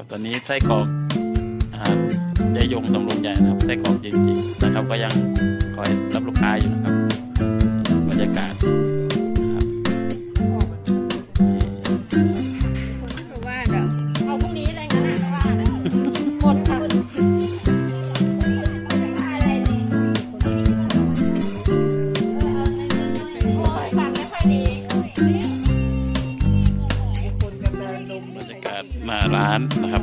ครับ ตอนนี้ไส้กรอกยดยยงตำรงใหญ่นะครับไส้กรอกจริงๆนะครับ ก็ยังคอยรับลูกค้าอยู่นะครับานนะครับ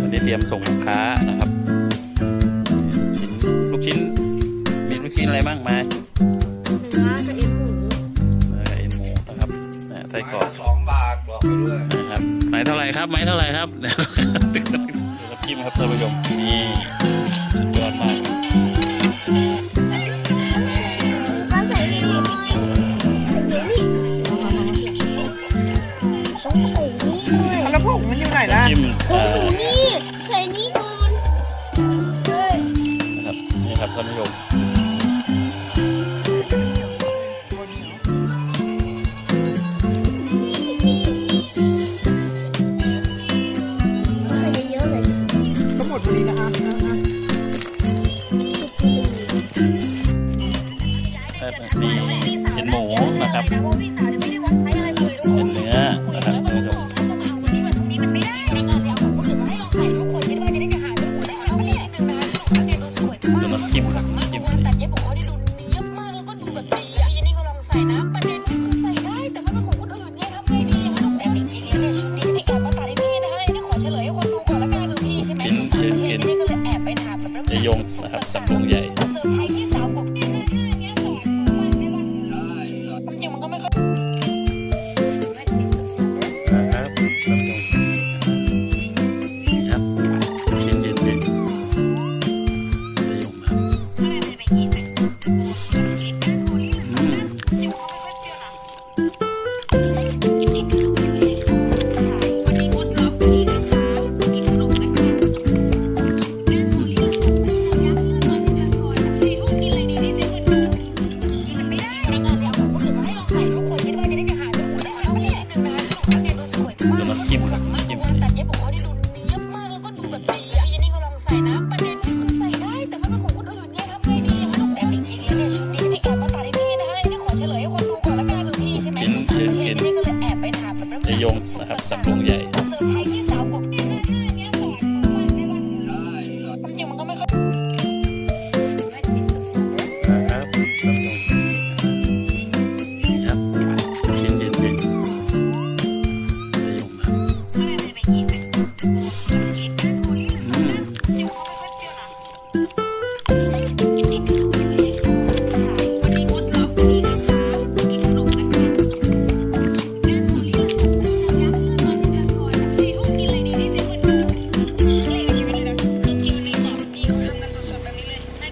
ตอนนี้เตรียมส่งลูกค้านะครับลูกชิ้นมีลูกชิ้นอะไรบ้างไหมเนื้อกับเอ็นหมูเนื้อเอ็นหมูนะครับไส่กรอกสองบาทกรอกไปด้วยนะครับไม้เท่าไหร่ครับไม้เท่าไหร่ครับเดี๋ยวกิมครับท่านผู้ชมนี่ น่อยนะโอ้โหนี่ใส่นี่ก่นเฮ้ยนครับนี่ครับท่านผู้ชมใส่เยอะเลยก็หมดพอดีนะอะอะอะแป๊บนึงอเห็นหมูนะครับ day.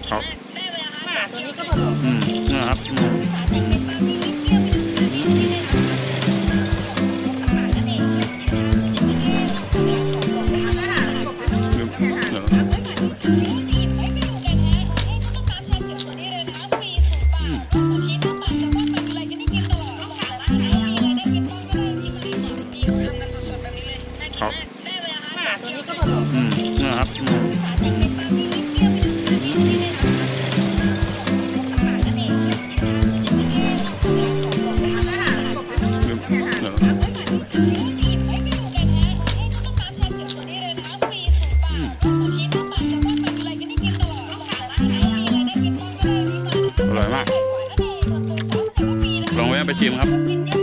ครับตัวนี้ก็ผสมนะครับครับตัวนี้ก็ผสมอืมนะครับ ไปชิมครับ